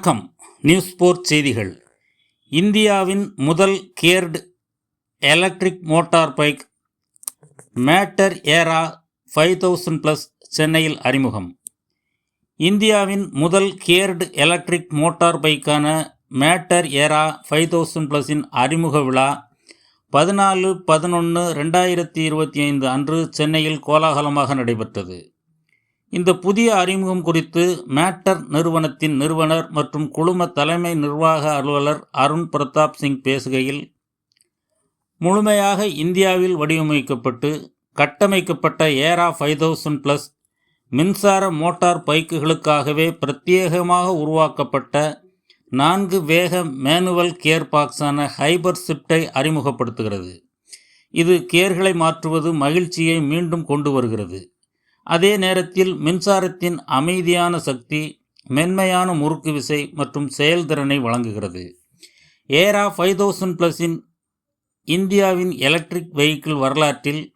வணக்கம். நியூஸ் போர் செய்திகள். இந்தியாவின் முதல் geared electric motor bike Matter Aera five thousand plus சென்னையில் அறிமுகம். இந்தியாவின் முதல் கேர்டு எலக்ட்ரிக் மோட்டார் பைக்கான மேட்டர் ஏரா ஃபைவ் தௌசண்ட் ப்ளஸின் அறிமுக விழா பதினாலு பதினொன்று ரெண்டாயிரத்தி இருபத்தி ஐந்து அன்று சென்னையில் கோலாகலமாக நடைபெற்றது. இந்த புதிய அறிமுகம் குறித்து மேட்டர் நிறுவனத்தின் நிறுவனர் மற்றும் குழும தலைமை நிர்வாக அலுவலர் அருண் பிரதாப் சிங் பேசுகையில் முழுமையாக இந்தியாவில் வடிவமைக்கப்பட்டு கட்டமைக்கப்பட்ட ஏரா ஃபைவ் தௌசண்ட் ப்ளஸ் மின்சார மோட்டார் பைக்குகளுக்காகவே பிரத்யேகமாக உருவாக்கப்பட்ட நான்கு வேக மேனுவல் கேர் பாக்ஸான ஹைபர் ஷிஃப்டை அறிமுகப்படுத்துகிறது. இது கேர்களை மாற்றுவது மகிழ்ச்சியை மீண்டும் கொண்டு வருகிறது. அதே நேரத்தில் மின்சாரத்தின் அமைதியான சக்தி மென்மையான முறுக்கு விசை மற்றும் செயல்திறனை வழங்குகிறது. ஏரா ஃபைவ் தௌசண்ட் ப்ளஸின் இந்தியாவின் எலக்ட்ரிக் வெஹிக்கிள் வரலாற்றில்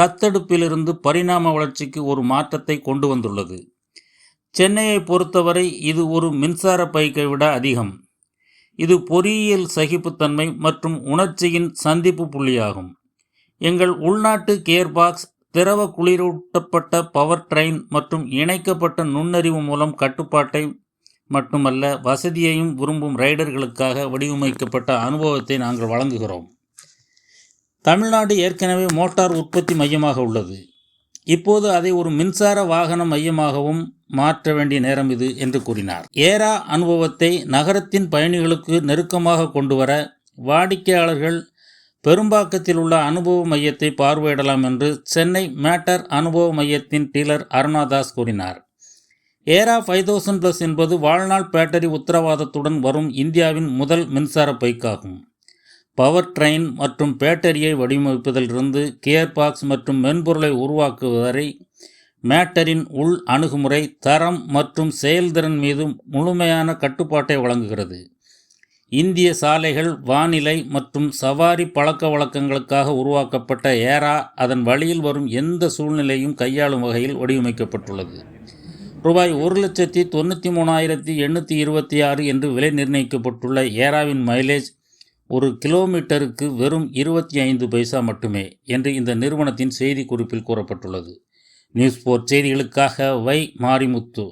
தத்தெடுப்பிலிருந்து பரிணாம வளர்ச்சிக்கு ஒரு மாற்றத்தை கொண்டு வந்துள்ளது. சென்னையை பொறுத்தவரை இது ஒரு மின்சார பைக்கை விட அதிகம். இது பொறியியல் சகிப்புத்தன்மை மற்றும் உணர்ச்சியின் சந்திப்பு புள்ளியாகும். எங்கள் உள்நாட்டு கேர்பாக்ஸ் திரவ குளிரூட்டப்பட்ட பவர் ட்ரெயின் மற்றும் இணைக்கப்பட்ட நுண்ணறிவு மூலம் கட்டுப்பாட்டை மட்டுமல்ல வசதியையும் விரும்பும் ரைடர்களுக்காக வடிவமைக்கப்பட்ட அனுபவத்தை நாங்கள் வழங்குகிறோம். தமிழ்நாடு ஏற்கனவே மோட்டார் உற்பத்தி மையமாக உள்ளது. இப்போது அதை ஒரு மின்சார வாகன மையமாகவும் மாற்ற வேண்டிய நேரம் இது என்று கூறினார். ஏரா அனுபவத்தை நகரத்தின் பயணிகளுக்கு நெருக்கமாக கொண்டு வர வாடிக்கையாளர்கள் பெரும்பாக்கத்தில் உள்ள அனுபவ மையத்தை பார்வையிடலாம் என்று சென்னை மேட்டர் அனுபவ மையத்தின் டீலர் அருணாதாஸ் கூறினார். ஏரா ஃபைவ் தௌசண்ட் ப்ளஸ் என்பது வாழ்நாள் பேட்டரி உத்தரவாதத்துடன் வரும் இந்தியாவின் முதல் மின்சார பைக்காகும். பவர் ட்ரெயின் மற்றும் பேட்டரியை வடிவமைப்பதிலிருந்து கியர் பாக்ஸ் மற்றும் மென்பொருளை உருவாக்குவதை மேட்டரின் உள் அணுகுமுறை தரம் மற்றும் செயல்திறன் மீது முழுமையான கட்டுப்பாட்டை வழங்குகிறது. இந்திய சாலைகள் வானிலை மற்றும் சவாரி பழக்க வழக்கங்களுக்காக உருவாக்கப்பட்ட ஏரா அதன் வழியில் வரும் எந்த சூழ்நிலையும் கையாளும் வகையில் வடிவமைக்கப்பட்டுள்ளது. ரூபாய் ஒரு லட்சத்தி தொண்ணூற்றி மூணாயிரத்தி எண்ணூற்றி இருபத்தி ஆறு என்று விலை நிர்ணயிக்கப்பட்டுள்ள ஏராவின் மைலேஜ் ஒரு கிலோமீட்டருக்கு வெறும் இருபத்தி ஐந்து பைசா மட்டுமே என்று இந்த நிறுவனத்தின் செய்திக்குறிப்பில் கூறப்பட்டுள்ளது. நியூஸ் போர் செய்திகளுக்காக வை மாரிமுத்து.